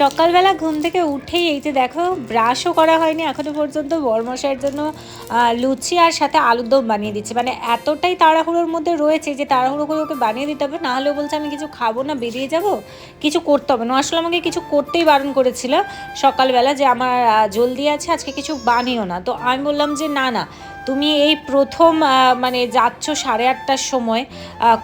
সকালবেলা ঘুম থেকে উঠেই এই যে দেখো ব্রাশও করা হয়নি, এখনও পর্যন্ত বরমশাইয়ের জন্য লুচি আর সাথে আলুর দম বানিয়ে দিচ্ছি। মানে এতটাই তাড়াহুড়োর মধ্যে রয়েছে যে তাড়াহুড়ো করে ওকে বানিয়ে দিতে হবে, না হলেও বলছে, আমি কিছু খাব না, বেরিয়ে যাব, কিছু করতে হবে না। আসলে আমাকে কিছু করতেই বারণ করেছিল সকালবেলা যে আমার জলদি আছে, আজকে কিছু বানিও না। তো আমি বললাম যে, না না, তুমি এই প্রথম মানে যাচ্ছ সাড়ে আটটার সময়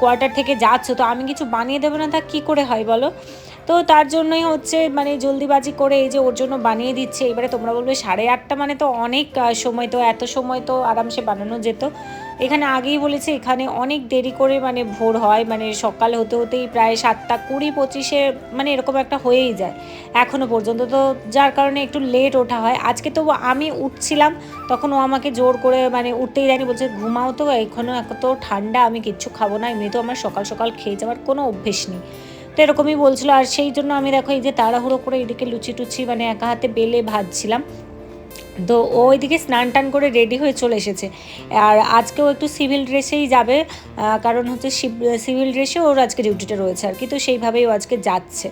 কোয়ার্টার থেকে যাচ্ছ, তো আমি কিছু বানিয়ে দেবো না, তা কী করে হয় বলো? তো তার জন্যই হচ্ছে মানে জলদিবাজি করে এই যে ওর জন্য বানিয়ে দিচ্ছে। এবারে তোমরা বলবে সাড়ে আটটা মানে তো অনেক সময় তো, এত সময় তো আরামসে বানানো যেত। এখানে আগেই বলেছে এখানে অনেক দেরি করে মানে ভোর হয় মানে সকাল হতে হতেই প্রায় সাতটা কুড়ি পঁচিশে মানে এরকম একটা হয়েই যায়। এখনও পর্যন্ত তো যার কারণে একটু লেট ওঠা হয়। আজকে তো আমি উঠছিলাম, তখন ও আমাকে জোর করে মানে উঠতেই দেয়নি, বলছে ঘুমাও তো এখনও এত ঠান্ডা, আমি কিচ্ছু খাব না এমনি তো আমার সকাল সকাল খেয়ে যাওয়ার কোনো অভ্যেস নেই। তো এরকমই বলছিল। আর সেই জন্য আমি দেখো এই যে তাড়াহুড়ো করে এদিকে লুচি টুচি মানে একা হাতে বেলে ভাজছিলাম। তো ও ওইদিকে স্নান টান করে রেডি হয়ে চলে এসেছে। আর আজকেও একটু সিভিল ড্রেসেই যাবে। কারণ হচ্ছে সিভিল ড্রেসে ওর আজকে ডিউটিটা রয়েছে আর কি। তো সেইভাবেই ও আজকে যাচ্ছে।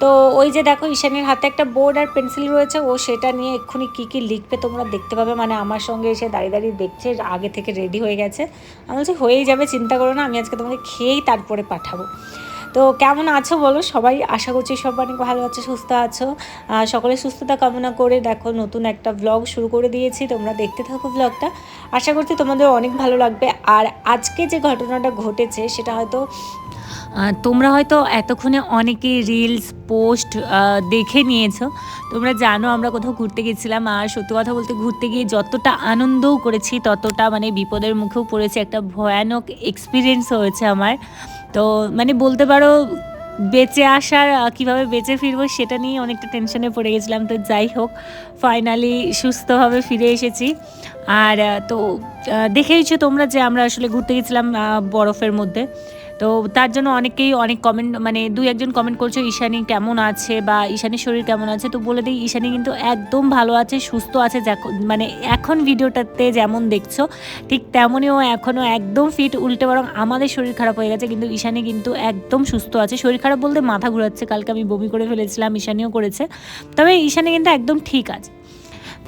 তো ওই যে দেখো ঈশানের হাতে একটা বোর্ড আর পেন্সিল রয়েছে। ও সেটা নিয়ে এক্ষুনি কী কী লিখবে তোমরা দেখতে পাবে। মানে আমার সঙ্গে এসে দাঁড়িয়ে দাঁড়িয়ে দেখছে, আগে থেকে রেডি হয়ে গেছে। আমি বলছি, হয়েই যাবে, চিন্তা করো না। আমি আজকে তোমাকে খেয়েই তারপরে পাঠাবো। তো কেমন আছো বলো? সবাই আশা করছি সব অনেক ভালো আছো সুস্থ আছো। আহ, সকলের সুস্থতা কামনা করে দেখো নতুন একটা ব্লগ শুরু করে দিয়েছি তোমরা দেখতে থাকো ব্লগটা আশা করছি তোমাদের অনেক ভালো লাগবে। আর আজকে যে ঘটনাটা ঘটেছে সেটা হয়তো তোমরা হয়তো এতক্ষণে অনেকেই রিলস পোস্ট দেখে নিয়েছো। তোমরা জানো আমরা কোথাও ঘুরতে গেছিলাম আর সত্যি কথা বলতে ঘুরতে গিয়ে যতটা আনন্দও করেছি ততটা মানে বিপদের মুখেও পড়েছে। একটা ভয়ানক এক্সপিরিয়েন্স হয়েছে আমার। তো মানে বলতে পারো, বেঁচে আসার কীভাবে বেঁচে ফিরবো সেটা নিয়ে অনেকটা টেনশনে পড়ে গেছিলাম। তো যাই হোক ফাইনালি সুস্থভাবে ফিরে এসেছি। আর তো দেখেইছো তোমরা যে আমরা আসলে ঘুরতে গেছিলাম বরফের মধ্যে। তো তার জন্য অনেকেই অনেক কমেন্ট মানে দুই একজন কমেন্ট করছ, ঈশানি কেমন আছে বা ঈশানির শরীর কেমন আছে? তো বলে দিই, ঈশানি কিন্তু একদম ভালো আছে, সুস্থ আছে মানে এখন ভিডিওটাতে যেমন দেখছ, ঠিক তেমনই ও এখনও একদম ফিট উল্টে বরং আমাদের শরীর খারাপ হয়ে গেছে, কিন্তু ঈশানি কিন্তু একদম সুস্থ আছে। শরীর খারাপ বলতে মাথা ঘোরাচ্ছে, কালকে আমি বমি করে ফেলেছিলাম, ঈশানিও করেছে। তবে ঈশানি কিন্তু একদম ঠিক আছে।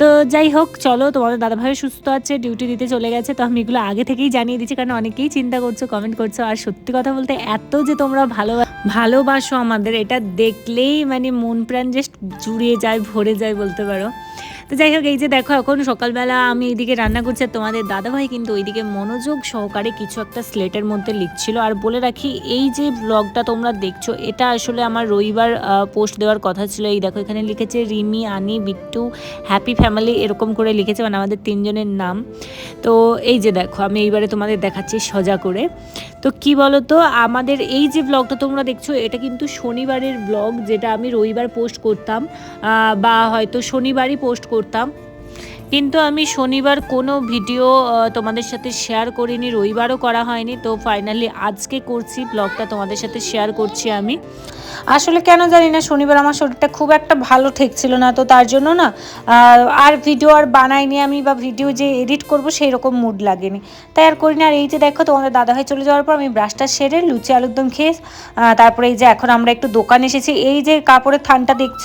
তো যাই হোক, চলো, তোমাদের দাদাভাই সুস্থ আছে ডিউটি দিতে চলে গেছে, তো আমি এগুলো আগে থেকেই জানিয়ে দিচ্ছি, কারণ অনেকেই চিন্তা করছ কমেন্ট করছ, আর সত্যি কথা বলতে এত যে তোমরা ভালো ভালোবাসো আমাদের, এটা দেখলেই মানে মন প্রাণ জাস্ট জুড়িয়ে যায়, ভরে যায় বলতে পারো। তো যাই হোক, এই যে দেখো, এখন সকালবেলা আমি এইদিকে রান্না করছি তোমাদের দাদাভাই কিন্তু ওইদিকে মনোযোগ সহকারে কিছু একটা স্লেটের মধ্যে লিখছিল। আর বলে রাখি, এই যে ব্লগটা তোমরা দেখছ, এটা আসলে আমার রবিবার পোস্ট দেওয়ার কথা ছিল। এই দেখো, এখানে লিখেছে, রিমি, আনি, বিট্টু হ্যাপি ফ্যামিলি এরকম করে লিখেছে মানে আমাদের তিনজনের নাম। তো এই যে দেখো, আমি এইবারে তোমাদের দেখাচ্ছি সজা করে। তো কি বলো তো আমাদের এই যে ব্লগটা তোমরা দেখছ, এটা কিন্তু শনিবারের ব্লগ যেটা আমি রবিবার পোস্ট করতাম। বা হয়তো শনিবারই পোস্ট করতাম। কিন্তু আমি শনিবার কোনো ভিডিও তোমাদের সাথে শেয়ার করিনি, রবিবারও করা হয়নি। তো ফাইনালি আজকে করছি ব্লগটা তোমাদের সাথে শেয়ার করছি আমি। আসলে কেন জানি না, শনিবার আমার শরীরটা খুব একটা ভালো ঠেকছিল না, তো তার জন্য না আর ভিডিও আর বানাইনি আমি বা ভিডিও যে এডিট করব সেই রকম মুড লাগেনি। তাই আর করি না আর এই যে দেখো তোমাদের দাদা দাদাভাই চলে যাওয়ার পর আমি ব্রাশটা সেরে লুচি, আলুর দম খেয়ে তারপরে এই যে এখন আমরা একটু দোকান এসেছি। এই যে কাপড়ের থানটা দেখছ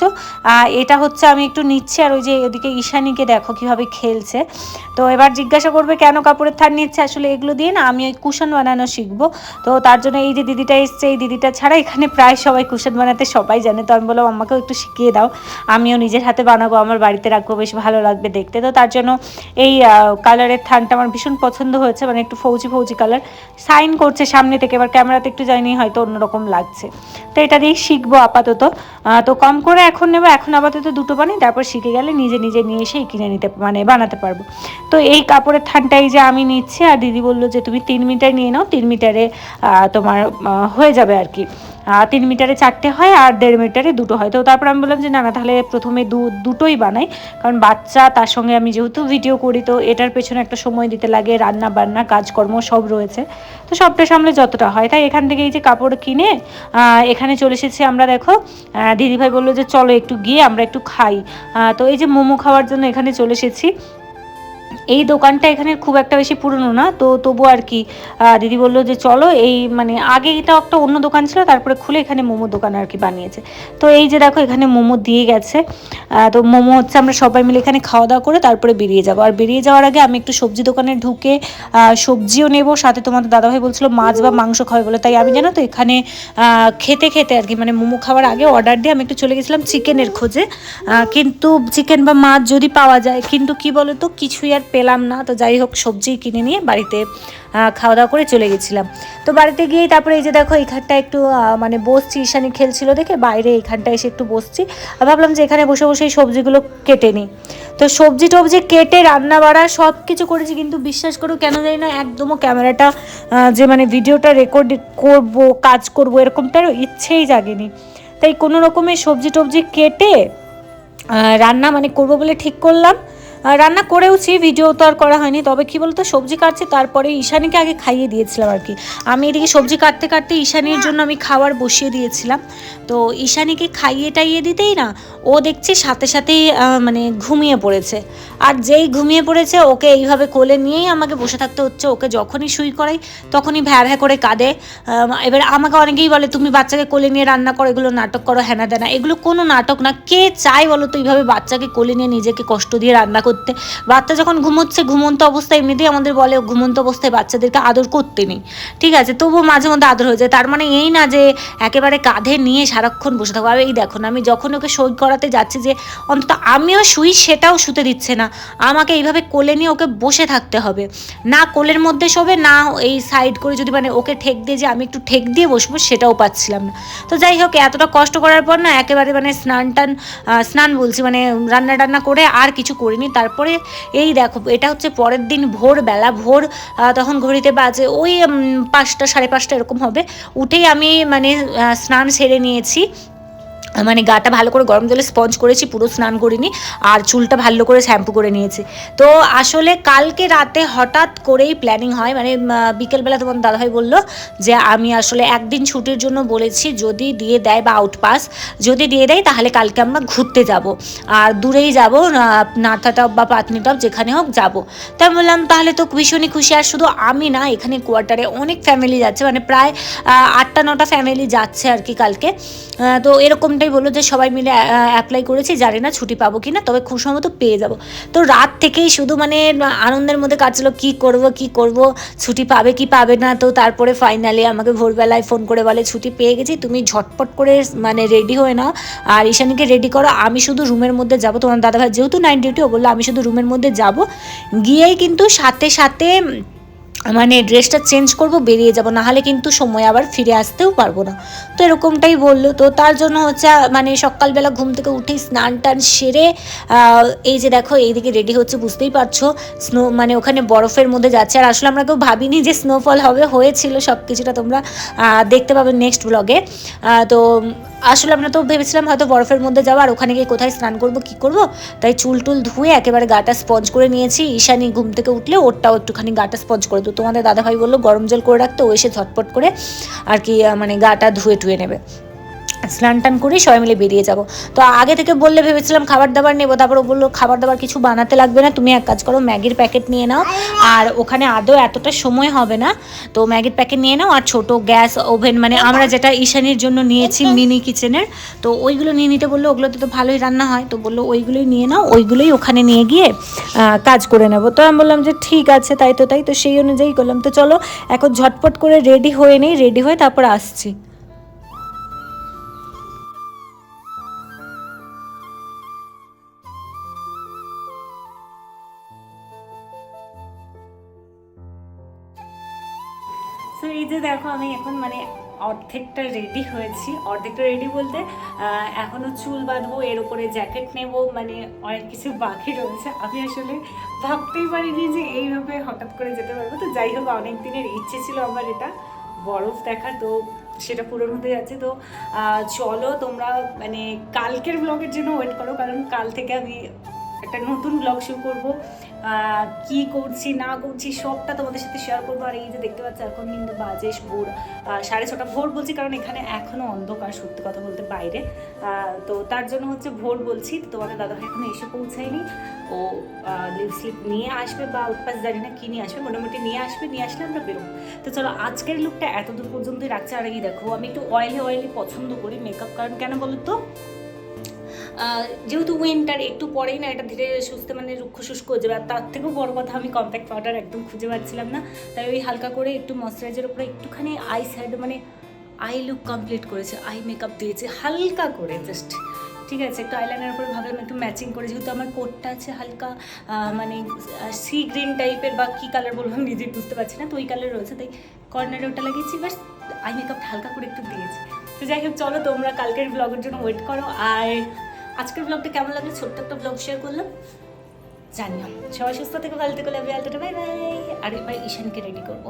এটা হচ্ছে আমি একটু নিচ্ছি। আর ওই যে ওদিকে ঈশানীকে দেখো কীভাবে খেলছে। তো এবার জিজ্ঞাসা করবে, কেন কাপড়ের থান নিচ্ছে? আসলে এগুলো দিয়ে না আমি ওই কুশন বানানো শিখব। তো তার জন্য এই যে দিদিটা এসছে, এই দিদিটা ছাড়া এখানে প্রায় সবাই বানাতে সবাই জানে, তো আমি বললাম আমাকেও একটু শিখিয়ে দাও। আমিও নিজের হাতে বানাবো, আমার বাড়িতে রাখব, বেশ ভালো লাগবে দেখতে। তো তার জন্য এই কালারের থানটা আমার ভীষণ পছন্দ হয়েছে মানে একটু ফৌজি ফৌজি কালার সাইন করছে সামনে থেকে, এবার ক্যামেরাতে একটু জানি হয়তো অন্যরকম লাগছে। তো এটা দিয়েই শিখব আপাতত। তো কম করে এখন নেব, এখন আপাতত দুটো বানাই, তারপর শিখে গেলে নিজে নিজে নিয়ে এসেই কিনে নিতে মানে বানাতে পারব। তো এই কাপড়ের থানটাই যে আমি নিচ্ছি, আর দিদি বলল যে, তুমি তিন মিটার নিয়ে নাও, তিন মিটারে তোমার হয়ে যাবে আর কি। তিন মিটারে চারটে হয় আর দেড় মিটারে দুটো হয়। তো তারপর আমি বললাম যে, না না, তাহলে প্রথমে দু, দুটোই বানাই। কারণ বাচ্চা, তার সঙ্গে আমি যেহেতু ভিডিও করি, তো এটার পেছনে একটা সময় দিতে লাগে, রান্না বান্না, কাজকর্ম সব রয়েছে। তো সবটা সামলে যতটা হয়। তাই এখান থেকে এই যে কাপড় কিনে এখানে চলে এসেছি আমরা, দেখো। দিদিভাই বলল যে, চলো একটু গিয়ে আমরা একটু খাই। তো এই যে মোমো খাওয়ার জন্য এখানে চলে এসেছি। এই দোকানটা এখানে খুব একটা বেশি পুরনো না, তো তবু আর কি দিদি বলল যে চলো এই মানে আগে এটা একটা অন্য দোকান ছিল, তারপরে খুলে এখানে মোমো দোকান আর কি বানিয়েছে। তো এই যে দেখো এখানে মোমো দিয়ে গেছে তো মোমো হচ্ছে আমরা সবাই মিলে এখানে খাওয়া দাওয়া করে তারপরে বেরিয়ে যাব। আর বেরিয়ে যাওয়ার আগে আমি একটু সবজি দোকানে ঢুকে সবজিও নেব, সাথে তোমাদের দাদাভাই বলছিল মাছ বা মাংস খাবে বলে। তাই আমি জানো তো এখানে খেতে খেতে আর কি মানে মোমো খাওয়ার আগে অর্ডার দিয়ে আমি একটু চলে গেছিলাম চিকেনের খোঁজে। কিন্তু চিকেন বা মাছ যদি পাওয়া যায়, কিন্তু কি বলো তো কিছুই আর পেলাম না। তো যাই হোক, সবজি কিনে নিয়ে বাড়িতে খাওয়া দাওয়া করে চলে গেছিলাম। তো বাড়িতে গিয়েই তারপরে এই যে দেখো এখানটা একটু মানে বসছি, ঈশানি খেলছিল দেখে বাইরে এখানটা এসে একটু বসছি। আর ভাবলাম যে এখানে বসে বসে এই সবজিগুলো কেটে নিই। তো সবজি টবজি কেটে রান্না বাড়া সব কিছু করেছি, কিন্তু বিশ্বাস করো কেন জানি না, একদমও ক্যামেরাটা যে মানে ভিডিওটা রেকর্ড করব, কাজ করব এরকমটার ইচ্ছেই জাগেনি। তাই কোনো রকমের সবজি টবজি কেটে রান্না মানে করব বলে ঠিক করলাম। রান্না করেওছি ভিডিও তো আর করা হয়নি, তবে কি বলতো, সবজি কাটছি, তারপরে ঈশানীকে আগে খাইয়ে দিয়েছিলাম আর কি। আমি এদিকে সবজি কাটতে কাটতে ঈশানীর জন্য আমি খাবার বসিয়ে দিয়েছিলাম। তো ঈশানীকে খাইয়ে টাইয়ে দিতেই না, ও দেখছি সাথে সাথেই মানে ঘুমিয়ে পড়েছে। আর যেই ঘুমিয়ে পড়েছে, ওকে এইভাবে কোলে নিয়েই আমাকে বসে থাকতে হচ্ছে। ওকে যখনই শুই করাই, তখনই ভ্যা ভ্যা করে কাঁদে। এবার আমাকে অনেকেই বলে, তুমি বাচ্চাকে কোলে নিয়ে রান্না করো, এগুলো নাটক করো হ্যানা দেনা। এগুলো কোনো নাটক না। কে চায় বলো তো এইভাবে বাচ্চাকে কোলে নিয়ে নিজেকে কষ্ট দিয়ে রান্না করতে? বাচ্চা যখন ঘুমোচ্ছে, ঘুমন্ত অবস্থায় এমনিতেই আমাদের বলে ঘুমন্ত অবস্থায় বাচ্চাদেরকে আদর করতে নেই। ঠিক আছে, তবুও মাঝে মধ্যে আদর হয়ে যায়। তার মানে এই না যে, একেবারে কাঁধে নিয়ে সারাক্ষণ বসে থাকব আর এই দেখো না, আমি যখন ওকে সই করাতে যাচ্ছি যে, অন্তত আমিও শুই, সেটাও শুতে দিচ্ছে না। আমাকে এইভাবে কোলে নিয়ে ওকে বসে থাকতে হবে। না কোলের মধ্যে শোবে, না এই সাইড করে যদি মানে ওকে ঠেক দিয়ে যে আমি একটু ঠেক দিয়ে বসবো সেটাও পাচ্ছিলাম না। তো যাই হোক, এতটা কষ্ট করার পর না একেবারে মানে স্নান টান স্নান বলছি মানে রান্না টান্না করে আর কিছু করিনি। তারপরে এই দেখো, এটা হচ্ছে পরের দিন ভোরবেলা, ভোর তখন ঘড়িতে বাজে ওই পাঁচটা, সাড়ে পাঁচটা এরকম হবে। উঠেই আমি মানে স্নান সেরে নিয়েছি। মানে গাটা ভালো করে গরম জলে স্পঞ্জ করেছি পুরো স্নান করিনি আর চুলটা ভালো করে শ্যাম্পু করে নিয়েছি। তো আসলে কালকে রাতে হঠাৎ করেই প্ল্যানিং হয় মানে বিকেলবেলা তোমার দাদাভাই বলল যে আমি আসলে একদিন ছুটির জন্য বলেছি যদি দিয়ে দেয় বা আউটপাস যদি দিয়ে দেয় তাহলে কালকে আমরা ঘুরতে যাব। আর দূরেই যাব নাথা টপ বা পাতনি টপ যেখানে হোক যাব। তাই বললাম তাহলে তো ভীষণই খুশি আর শুধু আমি না এখানে কোয়ার্টারে অনেক ফ্যামিলি যাচ্ছে মানে প্রায় আহ, আটটা নটা ফ্যামিলি যাচ্ছে আর কি কালকে। তো এরকমটাই বলল যে সবাই মিলে অ্যাপ্লাই করেছি, জানি না ছুটি পাবো কি না তবে খুব সম্ভবত পেয়ে যাব। তো রাত থেকেই শুধু মানে আনন্দের মধ্যে কাটছিল, কি করব কি করব, ছুটি পাবে কি পাবে না, তো তারপরে ফাইনালি আমাকে ভোরবেলায় ফোন করে বলে, ছুটি পেয়ে গেছি, তুমি ঝটপট করে মানে রেডি হয়ে নাও, আর ঈশানীকে রেডি করো, আমি শুধু রুমের মধ্যে যাব। তোমার দাদাভাই যেহেতু নাইন ডিউটি ও বলল, আমি শুধু রুমের মধ্যে যাব। গিয়েই কিন্তু সাথে সাথে মানে ড্রেসটা চেঞ্জ করব, বেরিয়ে যাব, নাহলে কিন্তু সময় আবার ফিরে আসতেও পারব না। তো এরকমটাই বলল। তো তার জন্য হচ্ছে মানে সকালবেলা ঘুম থেকে উঠেই স্নান টান সেরে এই যে দেখো, এইদিকে রেডি হচ্ছে, বুঝতেই পারছ। স্নো মানে ওখানে বরফের মধ্যে যাচ্ছে। আর আসলে আমরা কেউ ভাবিনি যে স্নোফল হবে, হয়েছিল সব কিছুটা তোমরা দেখতে পাবে নেক্সট ব্লগে তো আসলে আমরা তো ভেবেছিলাম হয়তো বরফের মধ্যে যাব আর ওখানে গিয়ে কোথায় স্নান করব, কি করব? তাই চুল টুল ধুয়ে একেবারে গাটা স্পঞ্জ করে নিয়েছি। ঈশানি ঘুম থেকে উঠলে ওরটাও একটুখানি গাটা স্পঞ্জ করে তো তোমাদের দাদাভাই বলল, গরম জল করে রাখতে, ও এসে ঝটপট করে আর কি মানে গাটা ধুয়ে টুয়ে নেবে। স্নান টান করে সবাই মিলে বেরিয়ে যাব। তো আগে থেকে বললে ভেবেছিলাম খাবার দাবার নেব, তারপর বলল খাবার দাবার কিছু বানাতে লাগবে না, তুমি এক কাজ করো, ম্যাগির প্যাকেট নিয়ে নাও। আর ওখানে আদৌ এতটা সময় হবে না, তো ম্যাগির প্যাকেট নিয়ে নাও, আর ছোট গ্যাস ওভেন মানে আমরা যেটা ঈশানির জন্য নিয়েছি মিনি কিচেনের, তো ওইগুলো নিয়ে নিতে বলল, ওগুলোতে তো ভালোই রান্না হয়, তো বলল ওইগুলোই নিয়ে নাও, ওইগুলোই ওখানে নিয়ে গিয়ে কাজ করে নেব। তো আমি বললাম যে ঠিক আছে, তাই তো তাই তো, সেই অনুযায়ী করলাম। তো চলো, এখন ঝটপট করে রেডি হয়ে নেই, রেডি হয়ে তারপর আসছি। এই যে দেখো আমি এখন মানে অর্ধেকটা রেডি হয়েছি। অর্ধেকটা রেডি বলতে আহ, এখনও চুল বাঁধবো এর উপরে জ্যাকেট নেব মানে অনেক কিছু বাকি রয়েছে। আমি আসলে ভাবতেই পারিনি যে এইভাবে হঠাৎ করে যেতে পারব। তো যাই হোক অনেক দিনের ইচ্ছে ছিল আমার এটা বরফ দেখা তো সেটা পূরণ হতে যাচ্ছে তো চলো তোমরা মানে কালকের ব্লগের জন্য ওয়েট করো কারণ কাল থেকে আমি একটা নতুন ব্লগ শুরু করব। কি করছি, না করছি, সবটা তোমাদের সাথে শেয়ার করব। আর এই যে দেখতে পাচ্ছ, এখন কিন্তু বাজে ভোর সাড়ে ছটা ভোর বলছি, কারণ এখানে এখনও অন্ধকার, সত্যি কথা বলতে বাইরে। তো তার জন্য হচ্ছে ভোর বলছি তোমাদের দাদাভাই এখনও এসে পৌঁছায়নি। ও লিপ স্লিপ নিয়ে আসবে বা উৎপাস জানি না কি নিয়ে আসবে, মোটামুটি নিয়ে আসবে, নিয়ে আসলে আমরা বেরোবো। তো চলো, আজকের লুকটা এত দূর পর্যন্তই রাখছে। আর এই দেখো, আমি একটু অয়েলি অয়েলি পছন্দ করি মেকআপ কারণ কেন বলো তো যেহেতু উইন্টার একটু পরেই না এটা ধীরে সুস্থে মানে রুক্ষ শুষ্ক হয়ে যাবে। আর তার থেকেও বড় কথা, আমি কম্প্যাক্ট পাউডার একদম খুঁজে পাচ্ছিলাম না। তাই ওই হালকা করে একটু ময়শ্চারাইজার উপরে একটুখানি আই সাইড মানে আই লুক কমপ্লিট করেছে আই মেকআপ দিয়েছে, হালকা করে জাস্ট ঠিক আছে, একটু আইলাইনার উপরে ভাবলাম একটু ম্যাচিং করে, যেহেতু আমার কোটটা আছে হালকা মানে সি গ্রিন টাইপের বা কী কালার বলব আমি নিজেই বুঝতে পারছি না, তো ওই কালার রয়েছে, তাই কর্নারে ওটা লাগিয়েছি বাস আই মেকআপটা হালকা করে একটু দিয়েছি। তো যাই হোক, চলো তোমরা কালকের ব্লগের জন্য ওয়েট করো, আর আজকের ব্লগটা কেমন লাগল? ছোট্ট একটা ব্লগ শেয়ার করলাম। জানিও। সবাই সুস্থ থেকে, ভালো থেকে লাগবে আলটাটা বাই বাই আর এবার ঈশানকে রেডি করব।